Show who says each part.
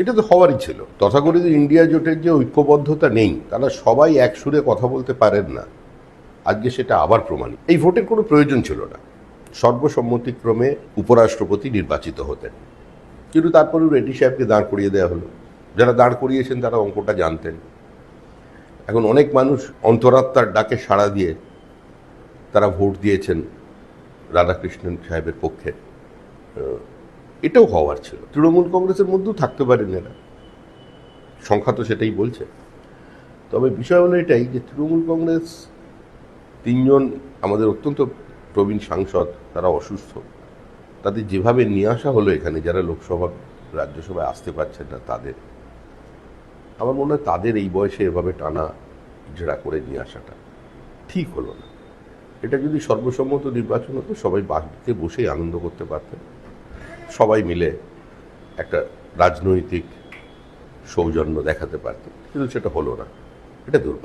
Speaker 1: এটা তো হওয়ারই ছিল। তথাকথিত ইন্ডিয়া জোটের যে ঐক্যবদ্ধতা নেই, তারা সবাই এক সুরে কথা বলতে পারেন না। আজকে সেটা আবার প্রমাণিত। এই ভোটের কোনো প্রয়োজন ছিল না। সর্বসম্মতিক্রমে উপরাষ্ট্রপতি নির্বাচিত হতেন। কিন্তু তারপরেও রেড্ডি সাহেবকে দাঁড় করিয়ে দেওয়া হলো। যারা দাঁড় করিয়েছেন, তারা অঙ্কটা জানতেন। এখন অনেক মানুষ অন্তরাত্মার ডাকে সাড়া দিয়ে তারা ভোট দিয়েছেন রাধাকৃষ্ণন সাহেবের পক্ষে। এটাও হওয়ার ছিল। তৃণমূল কংগ্রেসের মধ্যেও থাকতে পারেন এরা। সংখ্যা তো সেটাই বলছে। তবে বিষয় হলো এটাই যে তৃণমূল কংগ্রেস তিনজন আমাদের অত্যন্ত প্রবীণ সাংসদ, তারা অসুস্থ। তাদের যেভাবে নিয়ে আসা হলো এখানে, যারা লোকসভা, রাজ্যসভায় আসতে পারছেন না, তাদের। আমার মনে হয় তাদের এই বয়সে এভাবে টানা জেরা করে নিয়ে আসাটা ঠিক হলো না। এটা যদি সর্বসম্মত নির্বাচন হতো, সবাই বাড়িতে বসেই আনন্দ করতে পারতেন। সবাই মিলে একটা রাজনৈতিক সৌজন্য দেখাতে পারতেন কিন্তু সেটা হলো না। এটা দুর্ভাগ্য।